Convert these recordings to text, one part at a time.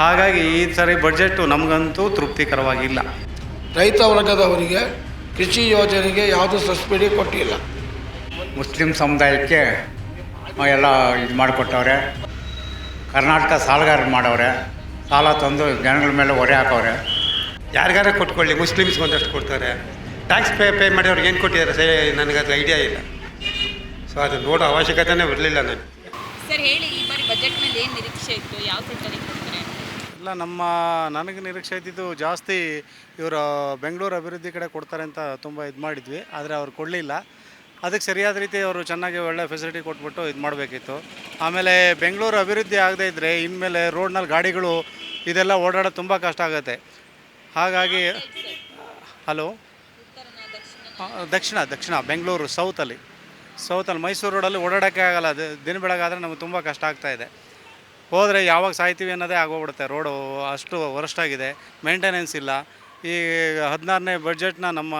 ಹಾಗಾಗಿ ಈ ಸರಿ ಬಜೆಟ್ ನಮಗಂತೂ ತೃಪ್ತಿಕರವಾಗಿಲ್ಲ. ರೈತ ವರ್ಗದವರಿಗೆ ಕೃಷಿ ಯೋಜನೆಗೆ ಯಾವುದೂ ಸಬ್ಸಿಡಿ ಕೊಟ್ಟಿಲ್ಲ. ಮುಸ್ಲಿಂ ಸಮುದಾಯಕ್ಕೆ ಎಲ್ಲ ಇದು ಮಾಡಿಕೊಟ್ಟವ್ರೆ ಕರ್ನಾಟಕ ಸಾಲಗಾರ ಮಾಡವ್ರೆ ಸಾಲ ತಂದು ಜನಗಳ ಮೇಲೆ ಹೊರೆ ಹಾಕವ್ರೆ. ಯಾರಿಗಾರ ಕೊಟ್ಕೊಳ್ಳಿ ಮುಸ್ಲಿಮ್ಸ್ಗೆ ಒಂದಷ್ಟು ಕೊಡ್ತಾರೆ. ಟ್ಯಾಕ್ಸ್ ಪೇ ಪೇ ಮಾಡಿದವ್ರಿಗೆ ಏನು ಕೊಟ್ಟಿದ್ದಾರೆ ಸರಿ ನನಗೆ ಅದು ಐಡಿಯಾ ಇಲ್ಲ. ಸೊ ಅದು ನೋಡೋ ಅವಶ್ಯಕತೆನೇ ಬರಲಿಲ್ಲ ನಾನು ಸರ್ ಹೇಳಿ ಈ ಬಾರಿ ಬಜೆಟ್ನಲ್ಲಿ ಏನು ನಿರೀಕ್ಷೆ ಇತ್ತು? ಯಾವ ಇಲ್ಲ, ನಮ್ಮ, ನನಗೆ ನಿರೀಕ್ಷೆ ಇದ್ದಿದ್ದು ಜಾಸ್ತಿ ಇವರು ಬೆಂಗಳೂರು ಅಭಿವೃದ್ಧಿ ಕಡೆ ಕೊಡ್ತಾರೆ ಅಂತ ತುಂಬ ಇದು ಮಾಡಿದ್ವಿ, ಆದರೆ ಅವ್ರು ಕೊಡಲಿಲ್ಲ. ಅದಕ್ಕೆ ಸರಿಯಾದ ರೀತಿ ಅವರು ಚೆನ್ನಾಗಿ ಒಳ್ಳೆ ಫೆಸಿಲಿಟಿ ಕೊಟ್ಬಿಟ್ಟು ಇದು ಮಾಡಬೇಕಿತ್ತು. ಆಮೇಲೆ ಬೆಂಗಳೂರು ಅಭಿವೃದ್ಧಿ ಆಗದೇ ಇದ್ದರೆ ಇನ್ಮೇಲೆ ರೋಡ್ನಲ್ಲಿ ಗಾಡಿಗಳು ಇದೆಲ್ಲ ಓಡಾಡೋದು ತುಂಬ ಕಷ್ಟ ಆಗುತ್ತೆ. ಹಾಗಾಗಿ, ಹಲೋ? ದಕ್ಷಿಣ ದಕ್ಷಿಣ, ಬೆಂಗಳೂರು ಸೌತಲ್ಲಿ ಸೌತಲ್ಲಿ ಮೈಸೂರು ರೋಡಲ್ಲಿ ಓಡಾಡೋಕ್ಕೆ ಆಗಲ್ಲ ದಿನ ಬೆಳಗಾದರೆ ನಮಗೆ ತುಂಬ ಕಷ್ಟ ಆಗ್ತಾಯಿದೆ ಹೋದರೆ ಯಾವಾಗ ಸಾಯ್ತೀವಿ ಅನ್ನೋದೇ ಆಗೋಗ್ಬಿಡುತ್ತೆ. ರೋಡು ಅಷ್ಟು ವರಷ್ಟಾಗಿದೆ ಮೇಂಟೆನೆನ್ಸ್ ಇಲ್ಲ. ಈ ಹದಿನಾರನೇ ಬಜೆಟ್ನ ನಮ್ಮ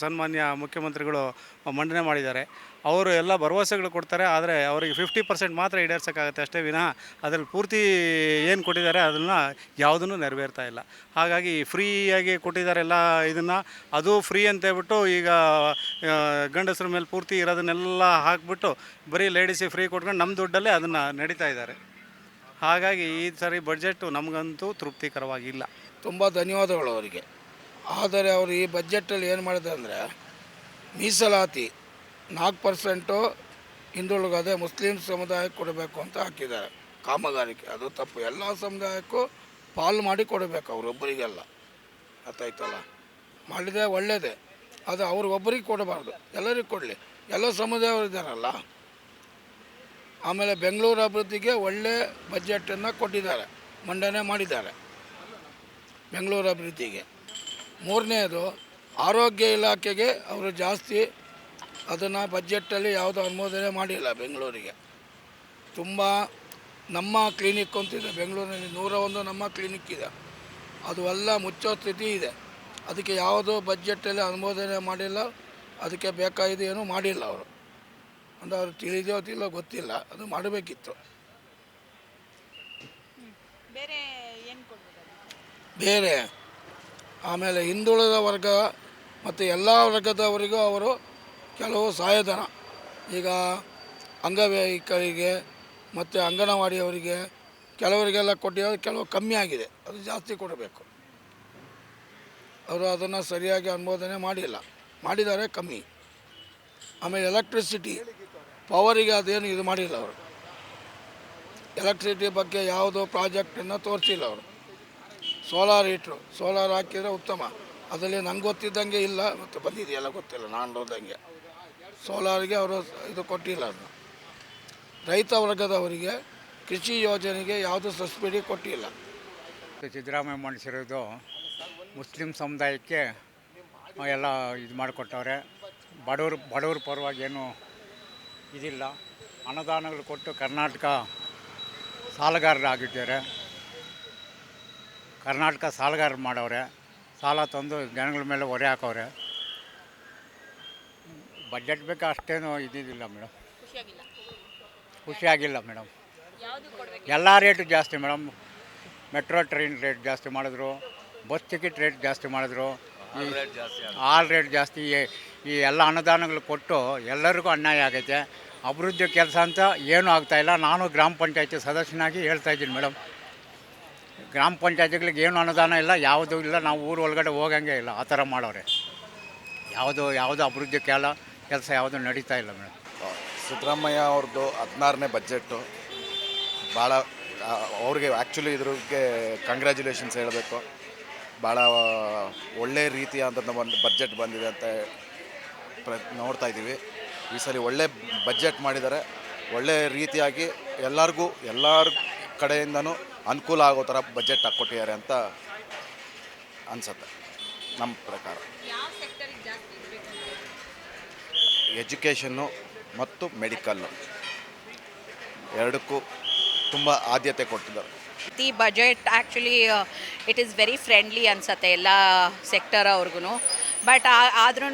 ಸನ್ಮಾನ್ಯ ಮುಖ್ಯಮಂತ್ರಿಗಳು ಮಂಡನೆ ಮಾಡಿದ್ದಾರೆ. ಅವರು ಎಲ್ಲ ಭರವಸೆಗಳು ಕೊಡ್ತಾರೆ, ಆದರೆ ಅವರಿಗೆ ಫಿಫ್ಟಿ ಪರ್ಸೆಂಟ್ ಮಾತ್ರ ಈಡೇರ್ಸೋಕ್ಕಾಗುತ್ತೆ ಅಷ್ಟೇ ವಿನಃ ಅದರಲ್ಲಿ ಪೂರ್ತಿ ಏನು ಕೊಟ್ಟಿದ್ದಾರೆ ಅದನ್ನು ಯಾವುದನ್ನು ನೆರವೇರ್ತಾ ಇಲ್ಲ. ಹಾಗಾಗಿ ಫ್ರೀಯಾಗಿ ಕೊಟ್ಟಿದ್ದಾರೆ ಎಲ್ಲ ಇದನ್ನು. ಅದು ಫ್ರೀ ಅಂತ ಹೇಳ್ಬಿಟ್ಟು ಈಗ ಗಂಡಸ್ರ ಮೇಲೆ ಪೂರ್ತಿ ಇರೋದನ್ನೆಲ್ಲ ಹಾಕ್ಬಿಟ್ಟು ಬರೀ ಲೇಡೀಸಿಗೆ ಫ್ರೀ ಕೊಟ್ಕೊಂಡು ನಮ್ಮ ದುಡ್ಡಲ್ಲೇ ಅದನ್ನು ನಡೀತಾ ಇದ್ದಾರೆ. ಹಾಗಾಗಿ ಈ ಸರಿ ಬಜೆಟ್ಟು ನಮಗಂತೂ ತೃಪ್ತಿಕರವಾಗಿಲ್ಲ. ತುಂಬ ಧನ್ಯವಾದಗಳು ಅವರಿಗೆ. ಆದರೆ ಅವರು ಈ ಬಜೆಟಲ್ಲಿ ಏನು ಮಾಡಿದೆ ಅಂದರೆ, ಮೀಸಲಾತಿ ನಾಲ್ಕು ಪರ್ಸೆಂಟು ಹಿಂದುಳಿಗದೆ ಮುಸ್ಲಿಂ ಸಮುದಾಯಕ್ಕೆ ಕೊಡಬೇಕು ಅಂತ ಹಾಕಿದ್ದಾರೆ. ಕಾಮಗಾರಿಕೆ ಅದು ತಪ್ಪು. ಎಲ್ಲ ಸಮುದಾಯಕ್ಕೂ ಪಾಲು ಮಾಡಿ ಕೊಡಬೇಕು ಅವರೊಬ್ಬರಿಗೆಲ್ಲ ಅರ್ಥಾಯ್ತಲ್ಲ ಮಾಡಿದೆ ಒಳ್ಳೆಯದೇ ಅದು ಅವ್ರಿಗೊಬ್ಬರಿಗೆ ಕೊಡಬಾರ್ದು. ಎಲ್ಲರಿಗೂ ಕೊಡಲಿ. ಎಲ್ಲ ಸಮುದಾಯವರು ಇದ್ದಾರಲ್ಲ ಆಮೇಲೆ ಬೆಂಗಳೂರು ಅಭಿವೃದ್ಧಿಗೆ ಒಳ್ಳೆ ಬಜೆಟನ್ನು ಕೊಟ್ಟಿದ್ದಾರೆ, ಮಂಡನೆ ಮಾಡಿದ್ದಾರೆ ಬೆಂಗಳೂರು ಅಭಿವೃದ್ಧಿಗೆ. ಮೂರನೇದು, ಆರೋಗ್ಯ ಇಲಾಖೆಗೆ ಅವರು ಜಾಸ್ತಿ ಅದನ್ನು ಬಜೆಟಲ್ಲಿ ಯಾವುದೋ ಅನುಮೋದನೆ ಮಾಡಿಲ್ಲ ಬೆಂಗಳೂರಿಗೆ. ತುಂಬ ನಮ್ಮ ಕ್ಲಿನಿಕ್ ಅಂತಿದೆ, ಬೆಂಗಳೂರಿನಲ್ಲಿ ನೂರ ಒಂದು ನಮ್ಮ ಕ್ಲಿನಿಕ್ ಇದೆ. ಅದು ಎಲ್ಲ ಮುಚ್ಚೋ ಸ್ಥಿತಿ ಇದೆ. ಅದಕ್ಕೆ ಯಾವುದೋ ಬಜೆಟಲ್ಲಿ ಅನುಮೋದನೆ ಮಾಡಿಲ್ಲ, ಅದಕ್ಕೆ ಬೇಕಾಗಿದೆ ಏನೂ ಮಾಡಿಲ್ಲ ಅವರು. ಅಂದರೆ ಅವ್ರು ತಿಳಿದೋ ತಿಲ್ಲೋ ಗೊತ್ತಿಲ್ಲ. ಅದು ಮಾಡಬೇಕಿತ್ತು. ಬೇರೆ ಏನು ಬೇರೆ. ಆಮೇಲೆ ಹಿಂದುಳಿದ ವರ್ಗ ಮತ್ತು ಎಲ್ಲ ವರ್ಗದವರಿಗೂ ಅವರು ಕೆಲವು ಸಹಾಯಧನ ಈಗ ಅಂಗವೈಕರಿಗೆ ಮತ್ತು ಅಂಗನವಾಡಿಯವರಿಗೆ ಕೆಲವರಿಗೆಲ್ಲ ಕೊಟ್ಟಿರೋದು ಕೆಲವು ಕಮ್ಮಿ ಆಗಿದೆ. ಅದು ಜಾಸ್ತಿ ಕೊಡಬೇಕು. ಅವರು ಅದನ್ನು ಸರಿಯಾಗಿ ಅನುಮೋದನೆ ಮಾಡಿಲ್ಲ. ಮಾಡಿದ್ದಾರೆ ಕಮ್ಮಿ. ಆಮೇಲೆ ಎಲೆಕ್ಟ್ರಿಸಿಟಿ ಪವರಿಗೆ ಅದೇನು ಇದು ಮಾಡಿಲ್ಲ ಅವರು. ಎಲೆಕ್ಟ್ರಿಸಿಟಿ ಬಗ್ಗೆ ಯಾವುದೋ ಪ್ರಾಜೆಕ್ಟನ್ನು ತೋರಿಸಿಲ್ಲ ಅವರು. ಸೋಲಾರ್ ಇಟ್ರು ಸೋಲಾರ್ ಹಾಕಿದರೆ ಉತ್ತಮ. ಅದರಲ್ಲಿ ನಂಗೆ ಗೊತ್ತಿದ್ದಂಗೆ ಇಲ್ಲ, ಮತ್ತು ಬಂದಿದೆಯಲ್ಲ ಗೊತ್ತಿಲ್ಲ, ನಾನು ನೋಡ್ದಂಗೆ. ಸೋಲಾರಿಗೆ ಅವರು ಇದು ಕೊಟ್ಟಿಲ್ಲ ಅದನ್ನು ರೈತ ವರ್ಗದವರಿಗೆ ಕೃಷಿ ಯೋಜನೆಗೆ ಯಾವುದೂ ಸಬ್ಸಿಡಿ ಕೊಟ್ಟಿಲ್ಲ. ಸಿದ್ದರಾಮಯ್ಯ ಮಾಡಿಸಿರೋದು ಮುಸ್ಲಿಂ ಸಮುದಾಯಕ್ಕೆ ಎಲ್ಲ ಇದು ಮಾಡಿಕೊಟ್ಟವ್ರೆ. ಬಡವರು, ಬಡವ್ರ ಪರವಾಗಿ ಏನು ಇದಿಲ್ಲ. ಅನುದಾನಗಳು ಕೊಟ್ಟು ಕರ್ನಾಟಕ ಸಾಲಗಾರರಾಗಿದ್ದಾರೆ. ಕರ್ನಾಟಕ ಸಾಲಗಾರ ಮಾಡವ್ರೆ. ಸಾಲ ತಂದು ಜನಗಳ ಮೇಲೆ ಹೊರೆ ಹಾಕವ್ರೆ. ಬಜೆಟ್ ಬೇಕು ಅಷ್ಟೇನು ಇದ್ದಿದ್ದಿಲ್ಲ ಮೇಡಮ್. ಖುಷಿಯಾಗಿಲ್ಲ? ಮೇಡಮ್. ಎಲ್ಲ ರೇಟು ಜಾಸ್ತಿ ಮೇಡಮ್. ಮೆಟ್ರೋ ಟ್ರೈನ್ ರೇಟ್ ಜಾಸ್ತಿ ಮಾಡಿದ್ರು. ಬಸ್ ಟಿಕೆಟ್ ರೇಟ್ ಜಾಸ್ತಿ ಮಾಡಿದ್ರು. ಆಲ್ ರೇಟ್ ಜಾಸ್ತಿ ಈ- ಈ ಎಲ್ಲ ಅನುದಾನಗಳು ಕೊಟ್ಟು ಎಲ್ಲರಿಗೂ ಅನ್ಯಾಯ ಆಗೈತೆ ಅಭಿವೃದ್ಧಿ ಕೆಲಸ ಅಂತ ಏನೂ ಆಗ್ತಾಯಿಲ್ಲ ನಾನು ಗ್ರಾಮ ಪಂಚಾಯತಿ ಸದಸ್ಯನಾಗಿ ಹೇಳ್ತಾ ಇದ್ದೀನಿ ಮೇಡಮ್. ಗ್ರಾಮ ಪಂಚಾಯತಿಗಳಿಗೆ ಏನು ಅನುದಾನ ಇಲ್ಲ ಯಾವುದು ಇಲ್ಲ. ನಾವು ಊರು ಒಳಗಡೆ ಹೋಗಂಗೆ ಇಲ್ಲ. ಆ ಥರ ಮಾಡೋರೆ. ಯಾವುದು ಯಾವುದು ಅಭಿವೃದ್ಧಿ ಕೆಲ ಕೆಲಸ ಯಾವುದು ನಡೀತಾ ಇಲ್ಲ ಮೇಡಮ್. ಸಿದ್ದರಾಮಯ್ಯ ಅವ್ರದ್ದು ಹದಿನಾರನೇ ಬಜೆಟ್ಟು. ಭಾಳ ಅವ್ರಿಗೆ ಆ್ಯಕ್ಚುಲಿ ಇದ್ರಿಗೆ ಕಂಗ್ರ್ಯಾಚುಲೇಷನ್ಸ್ ಹೇಳಬೇಕು. ಭಾಳ ಒಳ್ಳೆ ರೀತಿಯಾದಂಥ ಒಂದು ಬಜೆಟ್ ಬಂದಿದೆ ಅಂತ ಪ್ರ ನೋಡ್ತಾ ಇದ್ದೀವಿ. ಈ ಸಲ ಒಳ್ಳೆ ಬಜೆಟ್ ಮಾಡಿದ್ದಾರೆ. ಒಳ್ಳೆ ರೀತಿಯಾಗಿ ಎಲ್ಲರಿಗೂ ಎಲ್ಲರ ಕಡೆಯಿಂದನೂ ಅನುಕೂಲ ಆಗೋ ಥರ ಬಜೆಟ್ ಹಾಕ್ಕೊಟ್ಟಿದ್ದಾರೆ ಅಂತ ಅನಿಸುತ್ತೆ ನಮ್ಮ ಪ್ರಕಾರ. ಎಜುಕೇಷನ್ನು ಮತ್ತು ಮೆಡಿಕಲ್ಲು ಎರಡಕ್ಕೂ ತುಂಬ ಆದ್ಯತೆ ಕೊಟ್ಟಿದ್ದಾರೆ. ಈ budget actually it is very friendly ಅನಿಸತ್ತೆ ಎಲ್ಲ ಸೆಕ್ಟರ್ ಅವ್ರಿಗೂ ಬಟ್ ಆದ್ರೂ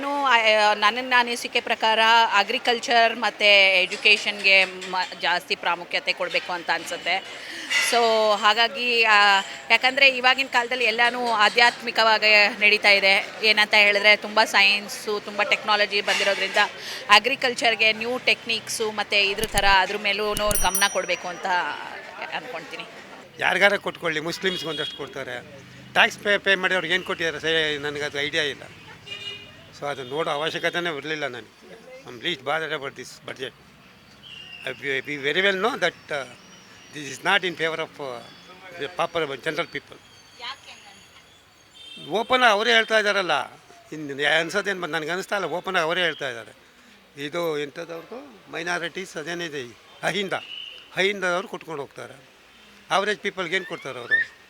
ನನ್ನ ಅನಿಸಿಕೆ ಪ್ರಕಾರ ಅಗ್ರಿಕಲ್ಚರ್ ಮತ್ತು ಎಜುಕೇಷನ್ಗೆ ಮ, ಜಾಸ್ತಿ ಪ್ರಾಮುಖ್ಯತೆ ಕೊಡಬೇಕು ಅಂತ ಅನಿಸುತ್ತೆ. ಸೊ ಹಾಗಾಗಿ ಯಾಕಂದರೆ ಇವಾಗಿನ ಕಾಲದಲ್ಲಿ ಎಲ್ಲನೂ ಆಧ್ಯಾತ್ಮಿಕವಾಗಿ ನಡೀತಾ ಇದೆ. ಏನಂತ ಹೇಳಿದ್ರೆ ತುಂಬ ಸೈನ್ಸು ತುಂಬ ಟೆಕ್ನಾಲಜಿ ಬಂದಿರೋದ್ರಿಂದ ಅಗ್ರಿಕಲ್ಚರ್ಗೆ ನ್ಯೂ ಟೆಕ್ನಿಕ್ಸು ಮತ್ತು ಇದ್ರ ಥರ ಅದ್ರ ಮೇಲೂ ಗಮನ ಕೊಡಬೇಕು ಅಂತ ಅಂದ್ಕೊಳ್ತೀನಿ ಯಾರಿಗಾರ ಕೊಟ್ಕೊಳ್ಳಿ, ಮುಸ್ಲಿಮ್ಸ್ಗೆ ಒಂದಷ್ಟು ಕೊಡ್ತಾರೆ. ಟ್ಯಾಕ್ಸ್ ಪೇ ಪೇ ಮಾಡಿ ಅವ್ರಿಗೆ ಏನು ಕೊಟ್ಟಿದ್ದಾರೆ ಸರಿ ನನಗೆ ಅದು ಐಡಿಯಾ ಇಲ್ಲ. ಸೊ ಅದು ನೋಡೋ ಅವಶ್ಯಕತೆನೇ ಬರಲಿಲ್ಲ ನನಗೆ. I'm least bother but this budget I be very well know that this is not in favour of pauper general people open ಅವರೇ ಹೇಳ್ತಾ ಇದ್ದಾರಲ್ಲ. ಇನ್ನು ಅನ್ಸೋದೇನು ಬಂದು ನನಗೆ ಅನಿಸ್ತಾ ಇಲ್ಲ. ಓಪನ್ ಅವರೇ ಹೇಳ್ತಾ ಇದ್ದಾರೆ. ಇದು ಎಂಥದ್ದವ್ರದ್ದು ಮೈನಾರಿಟೀಸ್ ಅದೇನಿದೆ ಅಹಿಂದ. ಅಹಿಂದವರು ಕೊಟ್ಕೊಂಡು ಹೋಗ್ತಾರೆ. ಅವರೇಜ್ ಪೀಪಲ್ಗೆ ಏನು ಕೊಡ್ತಾರೆ ಅವರು.